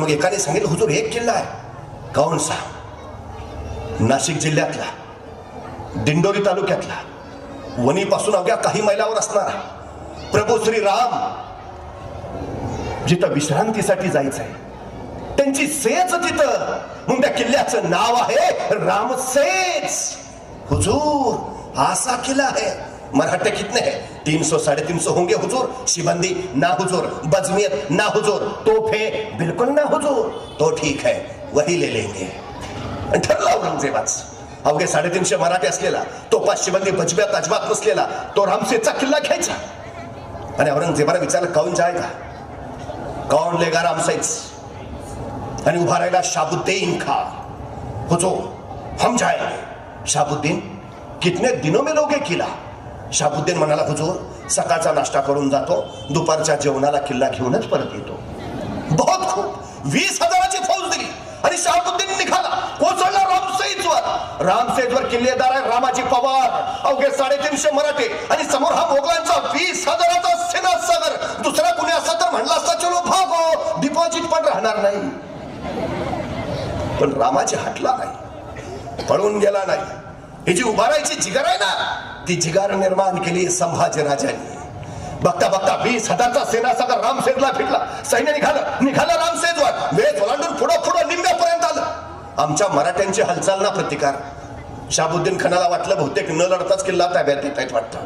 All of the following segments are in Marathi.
आणि मग एकाने सांगितलं हुजूर एक किल्ला आहे. कौनसा नाशिक जिल्ह्यातला दिंडोरी तालुक्यातला वणीपासून अवघ्या काही मैलावर असणारा प्रभू श्री राम जिथं विश्रांतीसाठी जायचंय. त्यांची सेच तिथं. मग त्या किल्ल्याचं नाव आहे रामसेच. हुजूर असा किल्ला आहे. मराठे कितने हैं? तीन सौ साढ़े तीन सौ होंगे हुजूर। शिबंदी ना हुजूर। बजमियत ना हुजूर। तोफे बिल्कुल ना हुजूर। तो ठीक है वही ले लेंगे। ठरला औरंगजेबाच अवघे साडेतीनशे मराठी असलेला तो पाचशे बंदी बजब्यात अजिबात नसलेला तो रामसेचा किल्ला घ्यायचा. आणि औरंगजेबाला विचारलं काऊन जायगा? कौन लेगा रामसेच? आणि उभा राहिला शाबुद्दीन खा. हुजूर हम जाएंगे. शाबुद्दीन कितने दिनों में लोगे किला? शाबुद्दीन म्हणाला हुजूर सकाळचा नाश्ता करून जातो दुपारच्या जेवणाला किल्ला घेऊनच परत येतो. बहुत खूप! वीस हजाराची फौज दिली आणि शहाबुद्दीन निघाला कोसळला रामसेजवर रामसेजवर किल्लेदार आहे रामाजी पवार. अवघे साडेतीनशे मराठे आणि समोर हा मोगलांचा वीस हजाराचा सेना सागर दुसरा कुणी असता तर म्हणला असता चलो भागो डिपॉझिट पण राहणार नाही. पण रामाची हटला नाही पळून गेला नाही. ही जी उभारायची जिगर आहे ना ती जिगार निर्माण केली संभाजी राजांनी. बघता बघता वीस हजारचा सेना सगळं रामसेजला फिटला सैन्य निघालं. निघालं रामसेजवर. वेळ ओलांडून पुढं पुढं निंब्यापर्यंत आलं. आमच्या मराठ्यांची हालचाल ना प्रतिकार. शाबुद्दीन खानाला वाटलं बहुतेक न लढताच किल्ला ताब्यात येत आहेत वाटतं.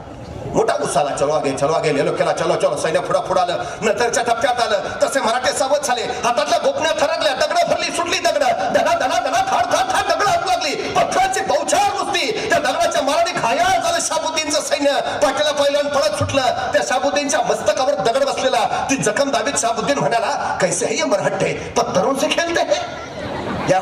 मोठा गुस्साला चलो आगे चलो आगे लेलो केला चलो चलो सैन्य पुढं पुढं आलं. नंतरच्या टप्प्यात आलं. तसे मराठे सावध झाले. हातातल्या गोपण्या थरकल्या दगड भरली सुटली दगड. धडा धडा धडा थाड थाड थाड दगड हात लागली. पथराची पौछार नुसती. त्या दगडाच्या माराने खाया साबुद्दीनचं सैन्य पाठीला पहिलं पळत सुटलं. त्या साबुद्दीनच्या मस्तकावर दगड बसलेला. ती जखम दाबीत साबुद्दीन म्हणाला कैसे मरहट्टे पण मराठे पत्थरों से या